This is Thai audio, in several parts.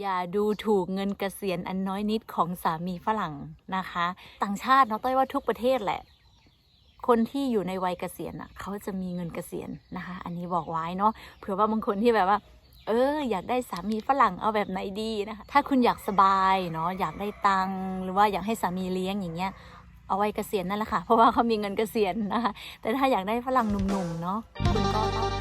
อย่าดูถูกเงินเกษียณอันน้อยนิดของสามีฝรั่งนะคะ ต่างชาติเนาะต้อยว่าทุกประเทศแหละ คนที่อยู่ในวัยเกษียณอะเขาจะมีเงินเกษียณนะคะ อันนี้บอกไว้เนาะเผื่อว่าบางคนที่แบบว่า เออ อยากได้สามีฝรั่งเอาแบบไหนดีนะคะ ถ้าคุณอยากสบายเนาะอยากได้ตังหรือว่าอยากให้สามีเลี้ยงอย่างเงี้ยเอาไว้เกษียณนั่นแหละค่ะ เพราะว่าเขามีเงินเกษียณนะคะ แต่ถ้าอยากได้ฝรั่งหนุ่มๆเนาะคุณก็ต้อง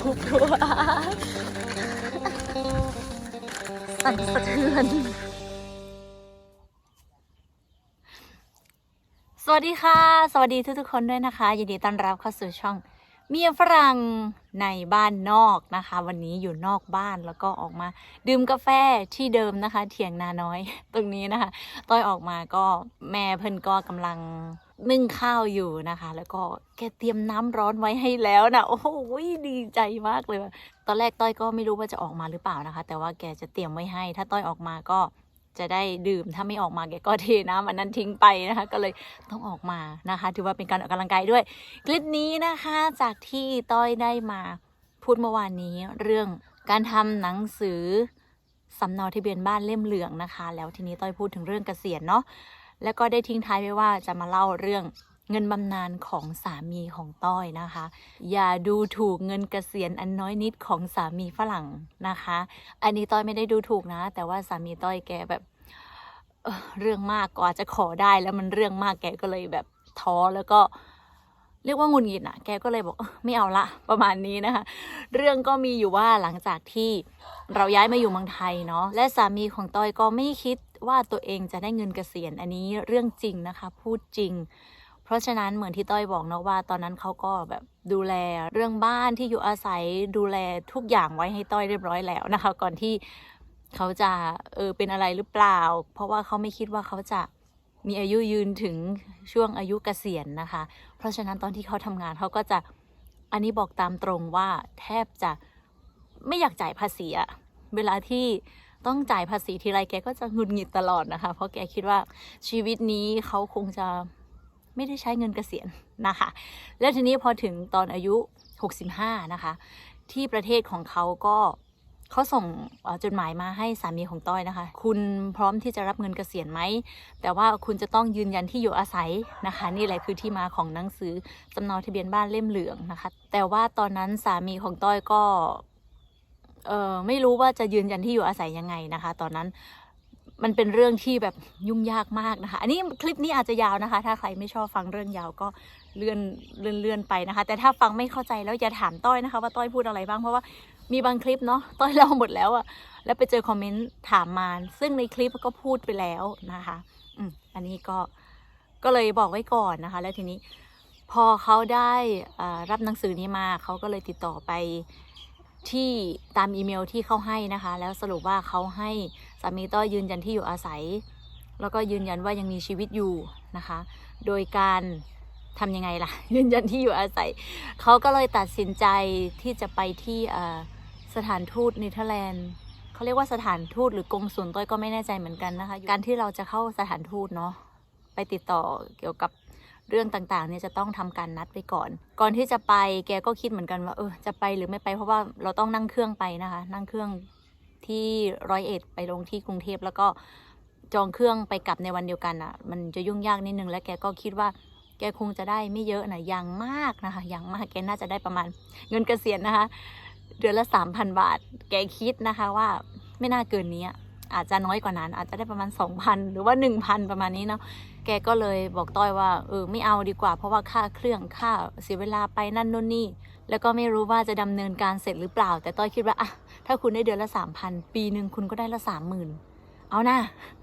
ทุบๆทั่วสั่นสะเทือน สวัสดีค่ะ สวัสดีทุกๆคนด้วยนะคะ ยินดีต้อนรับเข้าสู่ช่อง เมียฝรั่งในบ้านนอกนะคะ วันนี้อยู่นอกบ้านแล้วก็ออกมา ดื่มกาแฟที่เดิมนะคะ เถียงนาน้อย ตรงนี้นะคะต้อยออกมาก็แม่เพิ่นก็กำลังนึ่งข้าวอยู่นะคะ แล้วก็แกเตรียมน้ำร้อนไว้ให้แล้วนะโอ้โหดีใจมากเลย ตอนแรกต้อยก็ไม่รู้ว่าจะออกมาหรือเปล่านะคะ แต่ว่าแกจะเตรียมไว้ให้ ถ้าต้อยออกมาก็ จะได้ดื่มถ้าไม่ออกมาแกก็เทน้ำอันนั้นทิ้งไปนะคะ ก็เลยต้องออกมานะคะ ถือว่าเป็นการออกกำลังกายด้วย คลิปนี้นะคะจากที่ต้อยได้มาพูดเมื่อวานนี้เรื่องการทำหนังสือสำเนาทะเบียนบ้านเล่มเหลืองนะคะ แล้วทีนี้ต้อยพูดถึงเรื่องเกษียณเนาะแล้วก็ได้ทิ้งท้ายไว้ว่าจะมาเล่าเรื่อง เงินบำนาญของสามีของต้อยนะคะ อย่าดูถูกเงินเกษียณอันน้อยนิดของสามีฝรั่งนะคะ อันนี้ต้อยไม่ได้ดูถูกนะ แต่ว่าสามีต้อยแกแบบเรื่องมากกว่าจะขอได้แล้วมันเรื่องมากแกก็เลยแบบท้อแล้วก็เรียกว่างุนงิดอะ แกก็เลยบอกไม่เอาละประมาณนี้นะคะ เรื่องก็มีอยู่ว่าหลังจากที่เราย้ายมาอยู่เมืองไทยเนาะ และสามีของต้อยก็ไม่คิดว่าตัวเองจะได้เงินเกษียณ อันนี้เรื่องจริงนะคะ พูดจริง ราะฉะนั้นเหมือนที่ต้อยบอกเนาะว่า ตอนนั้นเขาก็แบบดูแลเรื่องบ้านที่อยู่อาศัยดูแลทุกอย่างไว้ให้ต้อยเรียบร้อยแล้วนะคะ ก่อนที่เขาจะเออเป็นอะไรหรือเปล่า เพราะว่าเขาไม่คิดว่าเขาจะมีอายุยืนถึงช่วงอายุเกษียณนะคะ เพราะฉะนั้นตอนที่เขาทำงานเขาก็จะอันนี้บอกตามตรงว่าแทบจะไม่อยากจ่ายภาษีอะเวลาที่ต้องจ่ายภาษีทีไรแกก็จะหงุดหงิดตลอดนะคะ เพราะแกคิดว่าชีวิตนี้เขาคงจะ ไม่ได้ใช้เงินเกษียณนะคะ แล้วทีนี้พอถึงตอนอายุ 65 นะคะ ที่ประเทศของเขาก็เขาส่งจดหมายมาให้สามีของต้อยนะคะ คุณพร้อมที่จะรับเงินเกษียณไหม แต่ว่าคุณจะต้องยืนยันที่อยู่อาศัยนะคะ นี่แหละคือที่มาของหนังสือสำเนาทะเบียนบ้านเล่มเหลืองนะคะ แต่ว่าตอนนั้นสามีของต้อยก็เออไม่รู้ว่าจะยืนยันที่อยู่อาศัยยังไงนะคะ ตอนนั้น มันเป็นเรื่องที่แบบยุ่งยากมากนะคะ อันนี้คลิปนี้อาจจะยาวนะคะ ถ้าใครไม่ชอบฟังเรื่องยาวก็เลื่อนเลื่อนเลื่อนไปนะคะ แต่ถ้าฟังไม่เข้าใจแล้วอย่าถามต้อยนะคะ ว่าต้อยพูดอะไรบ้างเพราะว่ามีบางคลิปเนาะต้อยเล่าหมดแล้วอะแล้วไปเจอคอมเมนต์ถามมา ซึ่งในคลิปก็พูดไปแล้วนะคะอืมอันนี้ก็ก็เลยบอกไว้ก่อนนะคะ แล้วทีนี้พอเขาได้อ่ารับหนังสือนี้มาเขาก็เลยติดต่อไปที่ตามอีเมลที่เขาให้นะคะ แล้วสรุปว่าเขาให้ สามีต้อยยืนยันที่อยู่อาศัย แล้วก็ยืนยันว่ายังมีชีวิตอยู่นะคะ โดยการทำยังไงล่ะ ยืนยันที่อยู่อาศัย เขาก็เลยตัดสินใจที่จะไปที่สถานทูตเนเธอร์แลนด์เขาเรียกว่าสถานทูตหรือกงสุลต้อยก็ไม่แน่ใจเหมือนกันนะคะ การที่เราจะเข้าสถานทูตเนาะไปติดต่อเกี่ยวกับเรื่องต่างๆเนี่ยจะต้องทำการนัดไปก่อน ก่อนที่จะไปแกก็คิดเหมือนกันว่าเออจะไปหรือไม่ไปเพราะว่าเราต้องนั่งเครื่องไปนะคะ นั่งเครื่อง ที่ร้อยเอ็ดไปลงที่กรุงเทพแล้วก็จองเครื่องไปกลับในวันเดียวกันอะ มันจะยุ่งยากนิดนึงและแกก็คิดว่าแกคงจะได้ไม่เยอะนะอย่างมากนะคะอย่างมากแกน่าจะได้ประมาณ เงินเกษียณนะคะ เดือนละสามพันบาท แกคิดนะคะว่าไม่น่าเกินนี้อาจจะน้อยกว่านั้น อาจจะได้ประมาณสองพันหรือว่าหนึ่งพันประมาณนี้เนาะแกก็เลยบอกต้อยว่าเออไม่เอาดีกว่า เพราะว่าค่าเครื่องค่าเสียเวลาไปนั่นนู่นนี่ แล้วก็ไม่รู้ว่าจะดำเนินการเสร็จหรือเปล่า แต่ต้อยคิดว่าอะ ถ้าคุณได้เดือนละสามพันปีหนึ่งคุณก็ได้ละสามหมื่นเอานะ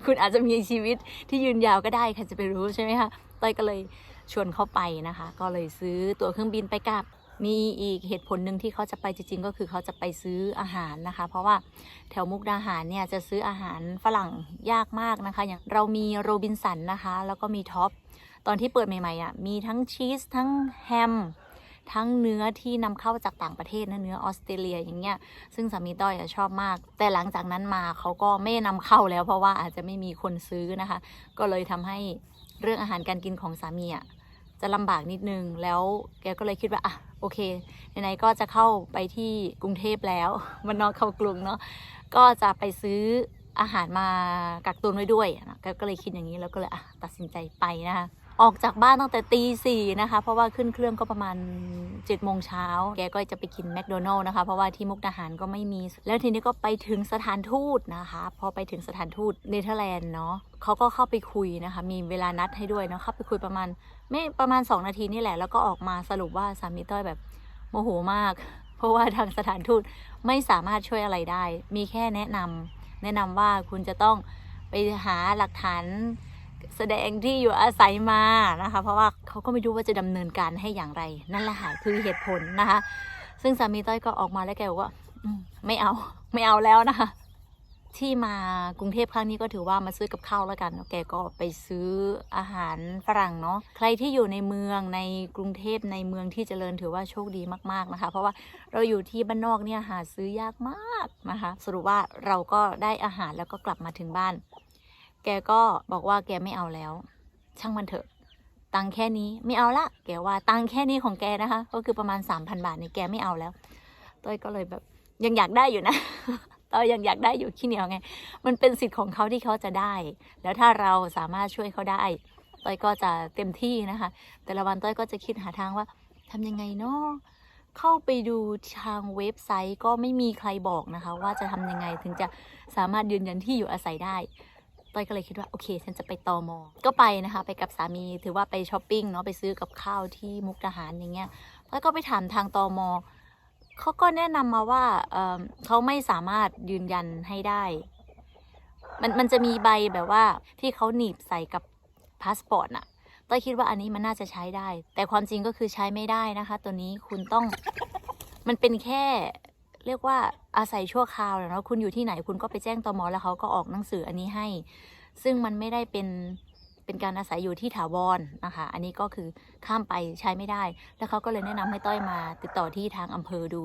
คุณอาจจะมีชีวิตที่ยืนยาวก็ได้ใครจะไปรู้ใช่ไหมคะต้อยก็เลยชวนเขาไปนะคะ ก็เลยซื้อตั๋วเครื่องบินไปกลับมีอีกเหตุผลหนึ่งที่เขาจะไปจริงๆ ก็คือเขาจะไปซื้ออาหารนะคะ เพราะว่าแถวมุกดาหารเนี่ยจะซื้ออาหารฝรั่งยากมากนะคะ อย่างเรามีโรบินสันนะคะ แล้วก็มีท็อป ตอนที่เปิดใหม่ๆอะมีทั้งชีสทั้งแฮม ทั้งเนื้อที่นำเข้าจากต่างประเทศนะเนื้อออสเตรเลียอย่างเงี้ยซึ่งสามีต้อยชอบมาก แต่หลังจากนั้นมาเขาก็ไม่นำเข้าแล้ว เพราะว่าอาจจะไม่มีคนซื้อนะคะ ก็เลยทำให้เรื่องอาหารการกินของสามีอะจะลำบากนิดนึง แล้วแกก็เลยคิดว่าอะโอเคไหนๆก็จะเข้าไปที่กรุงเทพแล้วมันนอกเข้ากรุงเนาะก็จะไปซื้ออาหารมากักตุนไว้ด้วยนะแกก็เลยคิดอย่างนี้แล้วก็เลยตัดสินใจไปนะคะ ออกจากบ้านตั้งแต่ตีสี่นะคะ เพราะว่าขึ้นเครื่องก็ประมาณ7จ็ดโมงเช้าแกก็จะไปกินแมคโดนัลล์นะคะ เพราะว่าที่มุกดาหารก็ไม่มี แล้วทีนี้ก็ไปถึงสถานทูตนะคะ พอไปถึงสถานทูตเนเธอร์แลนด์เนาะเขาก็เข้าไปคุยนะคะ มีเวลานัดให้ด้วยเนาะเข้าไปคุยประมาณ ไม่ประมาณ 2 นาทีนี่แหละ แล้วก็ออกมาสรุปว่าสามีต้อยแบบโมโหมาก เพราะว่าทางสถานทูตไม่สามารถช่วยอะไรได้ มีแค่แนะนำแนะนำว่าคุณจะต้องไปหาหลักฐาน แสดงที่อยู่อาศัยมานะคะ เพราะว่าเขาก็ไม่รู้ว่าจะดำเนินการให้อย่างไร นั่นแหละค่ะคือเหตุผลนะคะ ซึ่งสามีต้อยก็ออกมาแล้วแกบอกว่าไม่เอาไม่เอาแล้วนะคะที่มากรุงเทพครั้งนี้ก็ถือว่ามาซื้อกับข้าวแล้วกัน แกก็ไปซื้ออาหารฝรั่งเนาะ ใครที่อยู่ในเมืองในกรุงเทพในเมืองที่เจริญถือว่าโชคดีมากๆนะคะ เพราะว่าเราอยู่ที่บ้านนอกเนี่ยหาซื้อยากมากนะคะ สรุปว่าเราก็ได้อาหารแล้วก็กลับมาถึงบ้าน แกก็บอกว่าแกไม่เอาแล้ว ช่างมันเถอะ ตังแค่นี้ไม่เอาละ แกว่าตังแค่นี้ของแกนะคะ ก็คือประมาณ3,000บาทเนี่ยแกไม่เอาแล้วต้อยก็เลยแบบยังอยากได้อยู่นะต้อยยังอยากได้อยู่ขี้เหนียวไง มันเป็นสิทธิ์ของเขาที่เขาจะได้ แล้วถ้าเราสามารถช่วยเขาได้ต้อยก็จะเต็มที่นะคะ แต่ละวันต้อยก็จะคิดหาทางว่าทำยังไงเนาะเข้าไปดูทางเว็บไซต์ก็ไม่มีใครบอกนะคะ ว่าจะทำยังไงถึงจะสามารถยืนยันที่อยู่อาศัยได้ ต้อยก็เลยคิดว่าโอเคฉันจะไปตอมอก็ไปนะคะไปกับสามีถือว่าไปช้อปปิ้งเนาะไปซื้อกับข้าวที่มุกดาหารอย่างเงี้ยแล้วก็ไปถามทางตอมอเขาก็แนะนำมาว่าเเขาไม่สามารถยืนยันให้ได้ มันมันจะมีใบแบบว่าที่เขาหนีบใส่กับพาสปอร์ตน่ะต้อยคิดว่าอันนี้มันน่าจะใช้ได้ แต่ความจริงก็คือใช้ไม่ได้นะคะ ตัวนี้คุณต้องมันเป็นแค่ เรียกว่าอาศัยชั่วคราวและเนาะคุณอยู่ที่ไหนคุณก็ไปแจ้งตมแล้วเขาก็ออกหนังสืออันนี้ให้ ซึ่งมันไม่ได้เป็นเป็นการอาศัยอยู่ที่ถาวรนนะคะ อันนี้ก็คือข้ามไปใช้ไม่ได้ แล้วเขาก็เลยแนะนำให้ต้อยมาติดต่อที่ทางอำเภอดู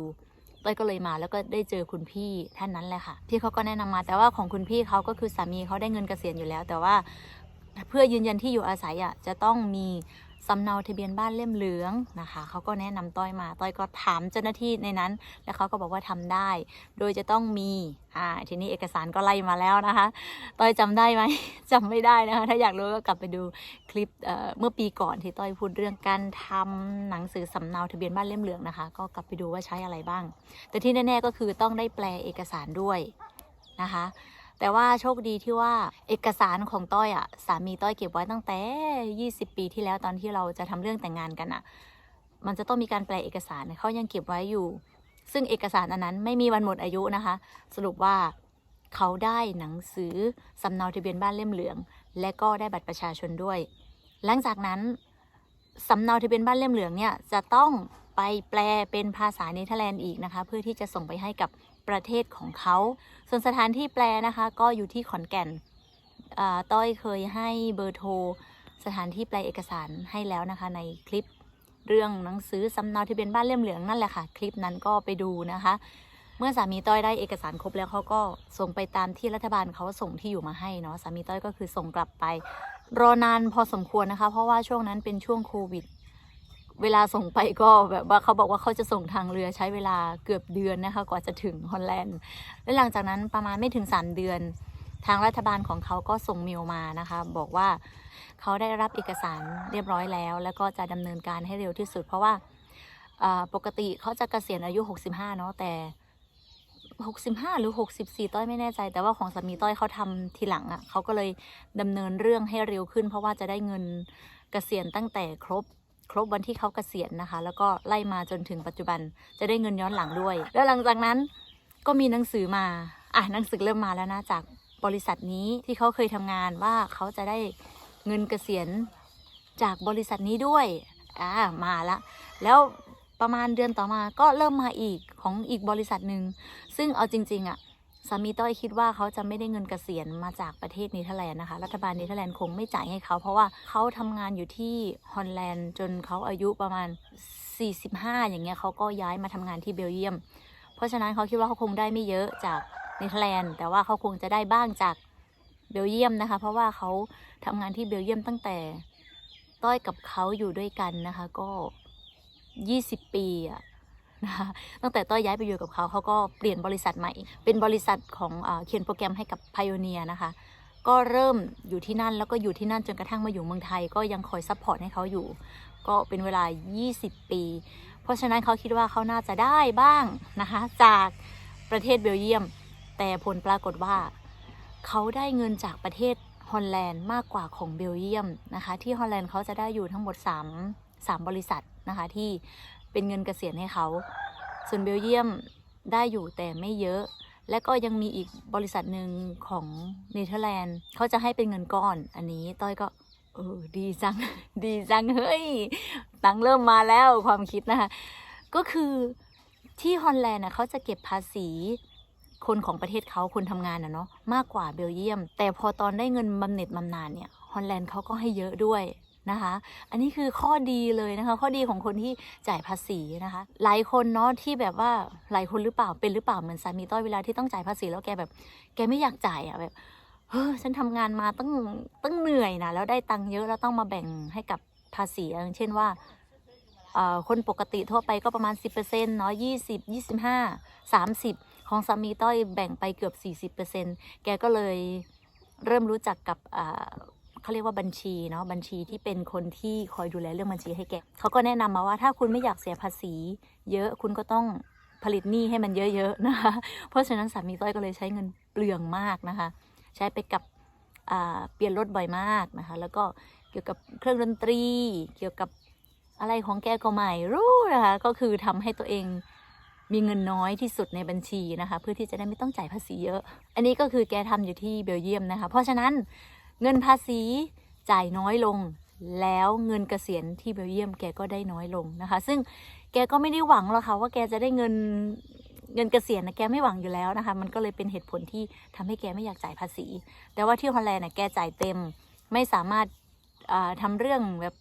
ต้อยก็เลยมาแล้วก็ได้เจอคุณพี่ท่านนั้นแหละค่ะ พี่เขาก็แนะนำมา แต่ว่าของคุณพี่เขาก็คือสามีเขาได้เงินเกษียณอยู่แล้ว แต่ว่าเพื่อยืนยันที่อยู่อาศัยอะจะต้องมี สำเนาทะเบียนบ้านเล่มเหลืองนะคะเขาก็แนะนำต้อยมา ต้อยก็ถามเจ้าหน้าที่ในนั้น แล้วเขาก็บอกว่าทำได้ โดยจะต้องมีอ่าทีนี้เอกสารก็ไล่มาแล้วนะคะ ต้อยจำได้ไหมจำไม่ได้นะคะ ถ้าอยากรู้ก็กลับไปดูคลิปเอ่อเมื่อปีก่อนที่ต้อยพูดเรื่องการทำหนังสือสำเนาทะเบียนบ้านเล่มเหลืองนะคะ ก็กลับไปดูว่าใช้อะไรบ้าง แต่ที่แน่ๆก็คือต้องได้แปลเอกสารด้วยนะคะ แต่ว่าโชคดีที่ว่าเอกสารของต้อยอะสามีต้อยเก็บไว้ตั้งแต่ 20 ปีที่แล้วตอนที่เราจะทำเรื่องแต่งงานกันอะมันจะต้องมีการแปลเอกสารเขายังเก็บไว้อยู่ ซึ่งเอกสารอันนั้นไม่มีวันหมดอายุนะคะ สรุปว่าเขาได้หนังสือสำเนาทะเบียนบ้านเล่มเหลือง และก็ได้บัตรประชาชนด้วย หลังจากนั้นสำเนาทะเบียนบ้านเล่มเหลืองเนี่ยจะต้องไปแปลเป็นภาษาเนเธอร์แลนด์อีกนะคะ เพื่อที่จะส่งไปให้กับ ประเทศของเขา ส่วนสถานที่แปลนะคะก็อยู่ที่ขอนแก่นอ่าต้อยเคยให้เบอร์โทรสถานที่แปลเอกสารให้แล้วนะคะในคลิปเรื่องหนังสือสำเนาทะเบียนบ้านเล่มเหลืองนั่นแหละค่ะ คลิปนั้นก็ไปดูนะคะ เมื่อสามีต้อยได้เอกสารครบแล้วเขาก็ส่งไปตามที่รัฐบาลเขาส่งที่อยู่มาให้เนาะสามีต้อยก็คือส่งกลับไป รอนานพอสมควรนะคะ เพราะว่าช่วงนั้นเป็นช่วงโควิด เวลาส่งไปก็แบบว่าเขาบอกว่าเขาจะส่งทางเรือใช้เวลาเกือบเดือนนะคะ กว่าจะถึงฮอลแลนด์ และหลังจากนั้นประมาณไม่ถึง 3 เดือน ทางรัฐบาลของเขาก็ส่งเมลมานะคะ บอกว่าเขาได้รับเอกสารเรียบร้อยแล้ว แล้วก็จะดำเนินการให้เร็วที่สุด เพราะว่าปกติเขาจะเกษียณอายุ 65 เนาะแต่ 65 หรือ 64 ต้อยไม่แน่ใจ แต่ว่าของสามีต้อยเขาทำทีหลังอะ่ะเขาก็เลยดำเนินเรื่องให้เร็วขึ้น เพราะว่าจะได้เงินเกษียณตั้งแต่ครบ ครบวันที่เขาเกษียณนะคะ แล้วก็ไล่มาจนถึงปัจจุบันจะได้เงินย้อนหลังด้วย แล้วหลังจากนั้นก็มีหนังสือมาอะหนังสือเริ่มมาแล้วนะจากบริษัทนี้ที่เขาเคยทำงานว่าเขาจะได้เงินเกษียณจากบริษัทนี้ด้วยอ่ามาละแล้วประมาณเดือนต่อมาก็เริ่มมาอีกของอีกบริษัทหนึ่งซึ่งเอาจริง ๆอะ สามีต้อยคิดว่าเขาจะไม่ได้เงินเกษียณมาจากประเทศเนเธอร์แลนด์นะคะ รัฐบาลเนเธอร์แลนด์คงไม่จ่ายให้เขา เพราะว่าเขาทำงานอยู่ที่ฮอลแลนด์จนเขาอายุประมาณ 45 อย่างเงี้ยเขาก็ย้ายมาทำงานที่เบลเยียม เพราะฉะนั้นเขาคิดว่าเขาคงได้ไม่เยอะจากเนเธอร์แลนด์แต่ว่าเขาคงจะได้บ้างจากเบลเยียมนะคะ เพราะว่าเขาทำงานที่เบลเยียมตั้งแต่ต้อยกับเขาอยู่ด้วยกันนะคะก็ 20 ปีอะ นะคะตั้งแต่ต้อยย้ายไปอยู่กับเขาเขาก็เปลี่ยนบริษัทใหม่ เป็นบริษัทของอเขียนโปรแกรมให้กับ Pioneer นะคะก็เริ่มอยู่ที่นั่นแล้วก็อยู่ที่นั่นจนกระทั่งมาอยู่เมืองไทย ก็ยังคอยซัพพอร์ตให้เขาอยู่ ก็เป็นเวลา 20 ปี เพราะฉะนั้นเขาคิดว่าเขาน่าจะได้บ้างนะคะจากประเทศเบลเยียม แต่ผลปรากฏว่า เขาได้เงินจากประเทศฮอลแลนด์มากกว่าของเบลเยียมนะคะที่ฮอลแลนด์เขาจะได้อยู่ทั้งหมด 3 3 บริษัทนะคะที่ เป็นเงินเกษียณให้เขา ส่วนเบลเยียมได้อยู่แต่ไม่เยอะ และก็ยังมีอีกบริษัทหนึ่งของเนเธอร์แลนด์เขาจะให้เป็นเงินก้อน อันนี้ต้อยก็เออดีจัง ดีจัง เฮ้ย ตังเริ่มมาแล้วความคิดนะคะ ก็คือที่ฮอลแลนด์นะเขาจะเก็บภาษีคนของประเทศเขาคนทำงานนะเนาะมากกว่าเบลเยียม แต่พอตอนได้เงินบำเหน็จบำนาญเนี่ยฮอลแลนด์เขาก็ให้เยอะด้วย นะคะ อันนี้คือข้อดีเลยนะคะ ข้อดีของคนที่จ่ายภาษีนะคะ หลายคนเนาะที่แบบว่าหลายคนหรือเปล่าเป็นหรือเปล่าเหมือนสามีต้อยเวลาที่ต้องจ่ายภาษีแล้วแกแบบ แกไม่อยากจ่ายอะแบบเฮ้ยฉันทำงานมาตั้งตั้งเหนื่อยนะแล้วได้ตังค์เยอะแล้วต้องมาแบ่งให้กับภาษีอย่างเช่นว่าคนปกติทั่วไปก็ประมาณ 10%เนาะ20 25 30 ของสามีต้อยแบ่งไปเกือบ 40%แกก็เลยเริ่มรู้จักกับ เขาเรียกว่าบัญชีเนาะบัญชีที่เป็นคนที่คอยดูแลเรื่องบัญชีให้แกเขาก็แนะนำมาว่าถ้าคุณไม่อยากเสียภาษี เยอะคุณก็ต้องผลิตหนี้ให้มันเยอะๆนะคะ เพราะฉะนั้นสามีต้อยก็เลยใช้เงินเปลืองมากนะคะ ใช้ไปกับเปลี่ยนรถบ่อยมากนะคะ แล้วก็เกี่ยวกับเครื่องดนตรี เกี่ยวกับอะไรของแกก็ไม่รู้นะคะ ก็คือทำให้ตัวเองมีเงินน้อยที่สุดในบัญชีนะคะ เพื่อที่จะได้ไม่ต้องจ่ายภาษีเยอะ อันนี้ก็คือแกทำอยู่ที่เบลเยียมนะคะ เพราะฉะนั้น เงินภาษีจ่ายน้อยลง แล้วเงินเกษียณที่เบลเยียมแกก็ได้น้อยลงนะคะ ซึ่งแกก็ไม่ได้หวังหรอกค่ะว่าแกจะได้เงินเงินเกษียณนะแกไม่หวังอยู่แล้วนะคะ มันก็เลยเป็นเหตุผลที่ทำให้แกไม่อยากจ่ายภาษี แต่ว่าที่ฮอลแลนด์นะแกจ่ายเต็ม ไม่สามารถอ่าทำเรื่องแบบ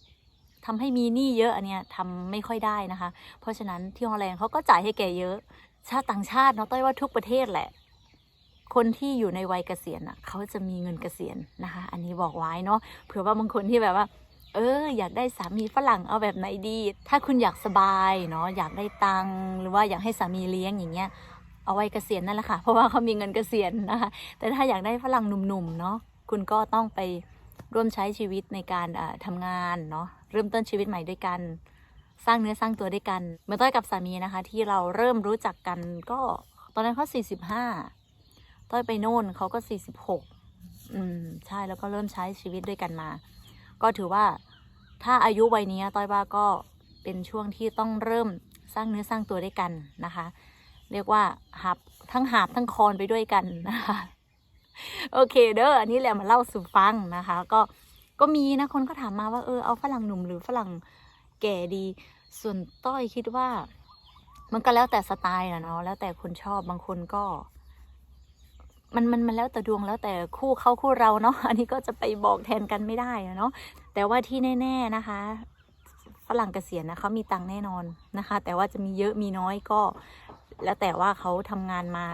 ทำให้มีหนี้เยอะอันเนี้ยทำไม่ค่อยได้นะคะ เพราะฉะนั้นที่ฮอลแลนด์เขาก็จ่ายให้แกเยอะ ชาติต่างชาติเนาะต้อยว่าทุกประเทศแหละ คนที่อยู่ในวัยเกษียณอะเขาจะมีเงินเกษียณนะคะ อันนี้บอกไว้เนาะเผื่อว่าบางคนที่แบบว่าเอออยากได้สามีฝรั่งเอาแบบไหนดี ถ้าคุณอยากสบายเนาะอยากได้ตังหรือว่าอยากให้สามีเลี้ยงอย่างเงี้ยเอาไว้เกษียณนั่นแหละค่ะ เพราะว่าเขามีเงินเกษียณนะคะ แต่ถ้าอยากได้ฝรั่งหนุ่มๆเนาะคุณก็ต้องไปร่วมใช้ชีวิตในการเอ่อทำงานเนาะเริ่มต้นชีวิตใหม่ด้วยกัน สร้างเนื้อสร้างตัวด้วยกันเมื่อต้อยกับสามีนะคะ ที่เราเริ่มรู้จักกันก็ตอนนั้นเขาสี่สิบห้า ต้อยไปโน่นเขาก็สี่สิบหกอืมใช่แล้วก็เริ่มใช้ชีวิตด้วยกันมา ก็ถือว่าถ้าอายุวัยนี้ต้อยว่าก็เป็นช่วงที่ต้องเริ่มสร้างเนื้อสร้างตัวด้วยกันนะคะ เรียกว่าหับทั้งหาบทั้งคอนไปด้วยกันนะคะโอเคเด้ออันนี้แหละมาเล่าสู่ฟังนะคะ ก็ก็มีนะคนก็ถามมาว่าเออเอาฝรั่งหนุ่มหรือฝรั่งแก่ดี ส่วนต้อยคิดว่า มันก็แล้วแต่สไตล์นะเนาะแล้วแต่คนชอบบางคนก็ มันมันมันแล้วแต่ดวงแล้วแต่คู่เขาคู่เราเนาะอันนี้ก็จะไปบอกแทนกันไม่ได้เนาะแต่ว่าที่แน่ ๆนะคะฝรั่งเกษียณนะเขามีตังค์แน่นอนนะคะ แต่ว่าจะมีเยอะมีน้อยก็ แล้วแต่ว่าเขาทำงานมา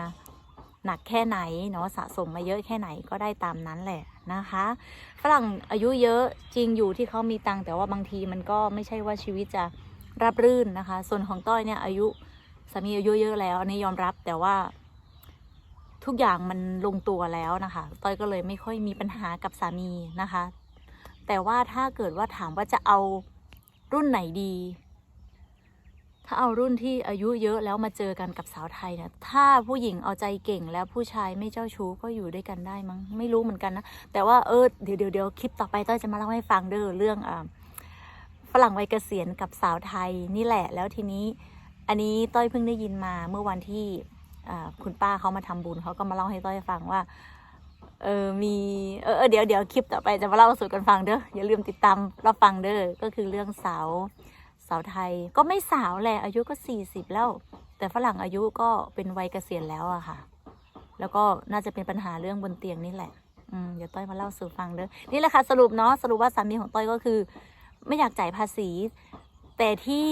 หนักแค่ไหนเนาะสะสมมาเยอะแค่ไหนก็ได้ตามนั้นแหละนะคะฝรั่งอายุเยอะจริงอยู่ที่เขามีตังค์แต่ว่าบางทีมันก็ไม่ใช่ว่าชีวิตจะราบรื่นนะคะ ส่วนของต้อยเนี่ยอายุสามีอายุเยอะแล้วอันนี้ยอมรับแต่ว่า ทุกอย่างมันลงตัวแล้วนะคะต้อยก็เลยไม่ค่อยมีปัญหากับสามีนะคะ แต่ว่าถ้าเกิดว่าถามว่าจะเอารุ่นไหนดี ถ้าเอารุ่นที่อายุเยอะแล้วมาเจอกันกับสาวไทยเนี่ยถ้าผู้หญิงเอาใจเก่งแล้วผู้ชายไม่เจ้าชู้ก็อยู่ด้วยกันได้มั้งไม่รู้เหมือนกันนะแต่ว่าเออเดี๋ยวเดี๋ยวเดี๋ยวคลิปต่อไปต้อยจะมาเล่าให้ฟังเด้อเรื่องอ่าฝรั่งวัยเกษียณกับสาวไทยนี่แหละแล้วทีนี้ อันนี้ต้อยเพิ่งได้ยินมาเมื่อวันที่ คุณป้าเขามาทำบุญเขาก็มาเล่าให้ต้อยฟังว่า เออมีเออเออเดี๋ยวเดี๋ยวคลิปต่อไปจะมาเล่าสู่กันฟังเด้ออย่าลืมติดตามรับฟังเด้อก็คือเรื่องสาวสาวไทยก็ไม่สาวแหละอายุก็40แล้ว แต่ฝรั่งอายุก็เป็นวัยเกษียณแล้วอะค่ะ แล้วก็น่าจะเป็นปัญหาเรื่องบนเตียงนี่แหละอืมเดี๋ยวต้อยมาเล่าสู่ฟังเด้อนี่แหละค่ะสรุปเนาะสรุปว่าสามีของต้อยก็คือ ไม่อยากจ่ายภาษี แต่ที่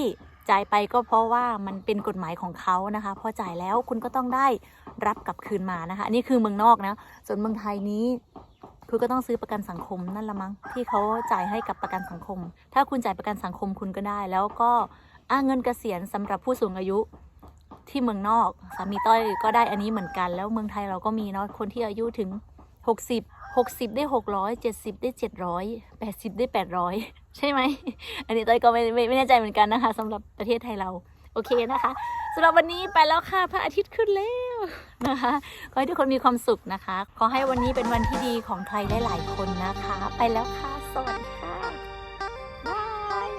จ่ายไปก็เพราะว่ามันเป็นกฎหมายของเขานะคะ พอจ่ายแล้วคุณก็ต้องได้รับกลับคืนมานะคะ อันนี้คือเมืองนอกนะ ส่วนเมืองไทยนี้คือก็ต้องซื้อประกันสังคมนั่นละมั้งที่เขาจ่ายให้กับประกันสังคม ถ้าคุณจ่ายประกันสังคมคุณก็ได้ แล้วก็อ่าเงินเกษียณสำหรับผู้สูงอายุที่เมืองนอกสามีต้อยก็ได้อันนี้เหมือนกัน แล้วเมืองไทยเราก็มีเนาะคนที่อายุถึง 60 60 ได้ 600 70 ได้ 700 80 ได้ 800 ใช่ไหม อันนี้ต้อยก็ไม่ไม่ไม่แน่ใจเหมือนกันนะคะสำหรับประเทศไทยเรา โอเคนะคะสำหรับวันนี้ไปแล้วค่ะพระอาทิตย์ขึ้นแล้วนะคะขอให้ทุกคนมีความสุขนะคะ ขอให้วันนี้เป็นวันที่ดีของใครได้หลายๆคนนะคะ ไปแล้วค่ะ สวัสดีค่ะบาย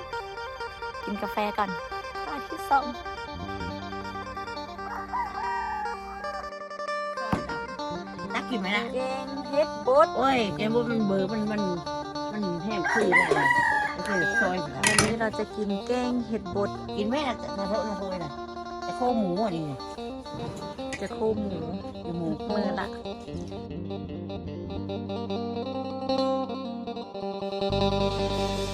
กินกาแฟก่อนพระอาทิตย์ส่อง กกินไหมนะแกงเฮ็ดบดโอ้ยแกว่ามันเบอร์มันมันมันแห้งคุยเลยโอเคซอยวันนี้เราจะกินแกงเห็ดบดกินไหมนะนาเท่านาโทยนะแต่โคหมูอะนี่จะโคหมูหมูมือละเ